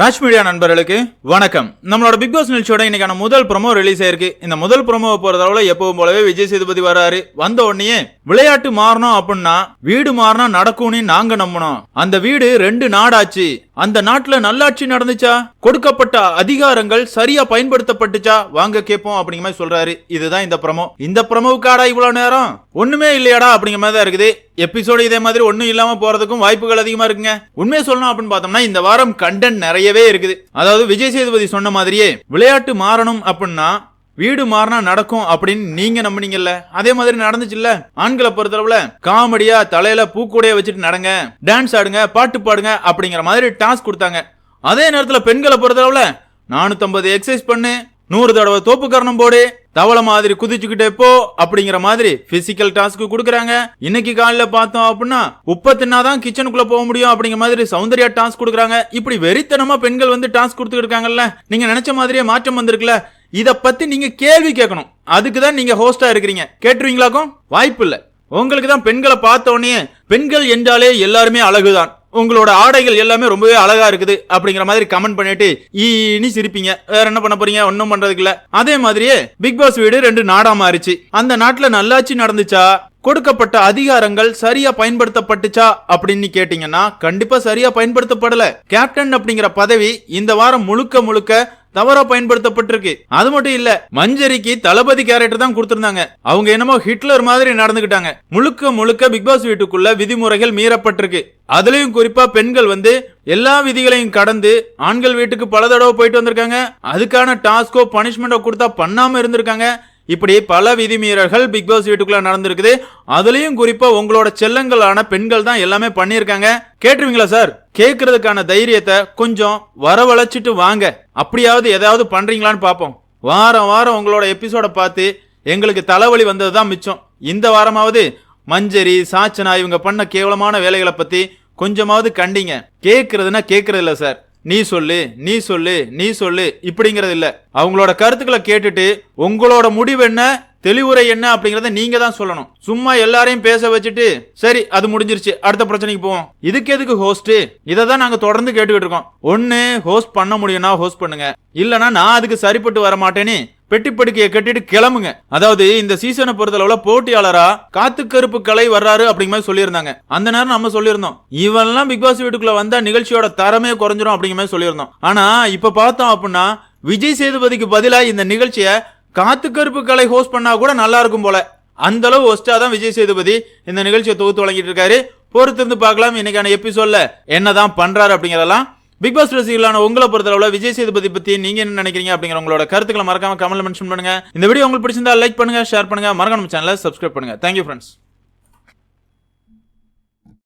Raj media நண்பர்களுக்கு வணக்கம். நம்மளோட பிக் பாஸ் நிகழ்ச்சியோட இன்னைக்கான முதல் ப்ரொமோ ரிலீஸ் ஆயிருக்கு. இந்த முதல் ப்ரோமோவை பொறுத்தளவுல எப்பவும் போலவே விஜய் சேதுபதி வராரு. வந்த உடனே விளையாட்டு மாறணும் அப்படின்னா வீடு மாறினா நடக்கும்னு நாங்க நம்பணும் அந்த வீடு ரெண்டு நாடாச்சு. அந்த நாட்டுல நல்லாட்சி நடந்துச்சா? கொடுக்கப்பட்ட அதிகாரங்கள் சரியா பயன்படுத்தப்பட்டுச்சா? வாங்க கேட்போம் அப்படிங்கிற மாதிரி சொல்றாரு. இதுதான் இந்த ப்ரமோ இந்த ப்ரமோவுக்காடா இவ்வளவு நேரம்? ஒண்ணுமே இல்லையாடா அப்படிங்கிற மாதிரி தான் இருக்குது. எபிசோடு இதே மாதிரி ஒன்றும் இல்லாமல் போகிறதுக்கும் வாய்ப்புகள் அதிகமாக இருக்குங்க. உண்மையை சொல்லணும் அப்படின்னு பார்த்தோம்னா இந்த வாரம் கண்டென்ட் நிறையவே இருக்குது. அதாவது விஜய் சேதுபதி சொன்ன மாதிரியே விளையாட்டு மாறணும் அப்படின்னா வீடு மாறினா நடக்கும் அப்படின்னு நீங்க நம்புனீங்கல்ல. அதே மாதிரி நடந்துச்சுல்ல? ஆண்களை பொறுத்தளவுல காமெடியா தலையில பூக்கூடைய வச்சுட்டு நடங்க டான்ஸ் ஆடுங்க பாட்டு பாடுங்க அப்படிங்கிற மாதிரி டாஸ்க் கொடுத்தாங்க. அதே நேரத்துல பெண்களை பொறுத்தளவுல நானூத்தம்பது எக்ஸசைஸ் பண்ணு நூறு தடவை தோப்பு கரணம் போடு தவளை மாதிரி குதிச்சுக்கிட்டே போ அப்படிங்கிற மாதிரி பிசிக்கல் டாஸ்க் கொடுக்குறாங்க. இன்னைக்கு காலையில பார்த்தோம் அப்படின்னா உப்ப தின்னாதான் கிச்சனுக்குள்ள போக முடியும் அப்படிங்கிற மாதிரி சௌந்தர்யா டாஸ்க் கொடுக்குறாங்க. இப்படி வெறித்தனமா பெண்கள் வந்து டாஸ்க் கொடுத்துட்டு இருக்காங்கல்ல நீங்க நினைச்ச மாதிரியே மாற்றம் வந்திருக்குல்ல இத பத்தி நீங்க கேள்வி கேட்கணும். அதுக்கு தான் நீங்க ஹோஸ்டா இருக்கிறீங்க. கேட்டுருவீங்களாக்கும் வாய்ப்பு இல்ல. உங்களுக்கு தான் பெண்களை பார்த்த உடனே பெண்கள் என்றாலே எல்லாருமே அழகுதான். உங்களோட ஆடைகள் எல்லாமே ரொம்பவே அழகா இருக்குது அப்படிங்கிற மாதிரி கமெண்ட் பண்ணிட்டு ஈனி சிரிப்பீங்க. வேற என்ன பண்ண போறீங்க? ஒன்னும் பண்றதுக்கு இல்ல. அதே மாதிரியே பிக் பாஸ் வீடு ரெண்டு நாடா மாறிச்சு. அந்த நாட்டுல நல்லாட்சி நடந்துச்சா? கொடுக்கப்பட்ட அதிகாரங்கள் சரியா பயன்படுத்தப்பட்டுச்சா? அப்படின்னு கேட்டீங்கன்னா கண்டிப்பா சரியா பயன்படுத்தப்படல. கேப்டன் அப்படிங்கிற பதவி இந்த வாரம் முழுக்க முழுக்க தவறா பயன்படுத்தப்பட்டிருக்கு. அது மட்டும் இல்ல மஞ்சரிக்கு தளபதி கேரக்டர் தான் கொடுத்திருந்தாங்க. அவங்க என்னமோ ஹிட்லர் மாதிரி நடந்துகிட்டாங்க. முழுக்க முழுக்க பிக் பாஸ் வீட்டுக்குள்ள விதிமுறைகள் மீறப்பட்டிருக்கு. அதுலயும் குறிப்பா பெண்கள் வந்து எல்லா விதிகளையும் கடந்து ஆண்கள் வீட்டுக்கு பல தடவை போயிட்டு வந்திருக்காங்க. அதுக்கான டாஸ்கோ பனிஷ்மெண்டோ கொடுத்தா பண்ணாம இருந்திருக்காங்க. இப்படி பல விதிமீறல்கள் பிக் பாஸ் வீட்டுக்குள்ள நடந்திருக்குது. அதுலயும் குறிப்பா உங்களோட செல்லங்களான பெண்கள் தான் எல்லாமே பண்ணியிருக்காங்க. கேட்டுருவீங்களா சார்? கேட்கறதுக்கான தைரியத்தை கொஞ்சம் வரவழைச்சிட்டு வாங்க. அப்படியாவது ஏதாவது பண்றீங்களான்னு பார்ப்போம் வாரம் வாரம் உங்களோட எபிசோட பார்த்து எங்களுக்கு தலைவலி வந்தது தான் மிச்சம். இந்த வாரமாவது மஞ்சரி சாச்சனா இவங்க பண்ண கேவலமான வேலைகளை பத்தி கொஞ்சமாவது கண்டிங்க. கேட்கறதுன்னா கேட்கறது இல்லை சார். நீ சொல்லு நீ சொல்லு நீ சொல்லு இப்படிங்கிறது இல்ல. அவங்களோட கருத்துக்களை கேட்டுட்டு உங்களோட முடிவு என்ன தெளிவுரை என்ன அப்படிங்கறத நீங்க தான் சொல்லணும். சும்மா எல்லாரையும் பேச வச்சுட்டு சரி அது முடிஞ்சிருச்சு அடுத்த பிரச்சனைக்கு போவோம். இதுக்கு எதுக்கு ஹோஸ்ட் இதை தான் நாங்க தொடர்ந்து கேட்டுக்கிட்டு இருக்கோம். ஒன்னு ஹோஸ்ட் பண்ண முடியும்னா ஹோஸ்ட் பண்ணுங்க. இல்லனா நான் அதுக்கு சரிப்பட்டு வர மாட்டேன்னு பெட்டி படுக்கையை கட்டிட்டு கிளம்புங்க. அதாவது இந்த சீசனை பொறுத்தளவுல போட்டியாளரா காத்து கருப்பு கலை வர்றாரு அப்படிங்கிற மாதிரி சொல்லியிருந்தாங்க. அந்த நேரம் நம்ம சொல்லியிருந்தோம். இவெல்லாம் பிக் பாஸ் வீட்டுக்குள்ள வந்தா நிகழ்ச்சியோட தரமே குறைஞ்சிரும் அப்படிங்கிற மாதிரி சொல்லியிருந்தோம். ஆனா இப்ப பார்த்தோம் அப்படின்னா விஜய் சேதுபதிக்கு பதிலா இந்த நிகழ்ச்சியை காத்து கருப்பு கலை ஹோஸ்ட் பண்ணா கூட நல்லா இருக்கும் போல. அந்த அளவு ஒஸ்டா தான் விஜய் சேதுபதி இந்த நிகழ்ச்சியை தொகுத்து வழங்கிட்டு இருக்காரு. பொறுத்திருந்து பார்க்கலாம். இன்னைக்கான எபிசோட்ல என்னதான் பண்றாரு அப்படிங்கறதெல்லாம் பிக் பாஸ் ரசிகர்களான உங்களை பொறுத்தளவுல விஜய் சேதுபதி பத்தி நீங்க என்ன நினைக்கிறீங்க அப்படிங்கிற உங்களோட கருத்துக்களை மறக்காம கமெண்ட் மென்ஷன் பண்ணுங்க. இந்த வீடியோ உங்களுக்கு பிடிச்சிருந்தா லைக் பண்ணுங்க ஷேர் பண்ணுங்க. மறக்காம சேனலை சப்ஸ்கிரைப் பண்ணுங்க. Thank you friends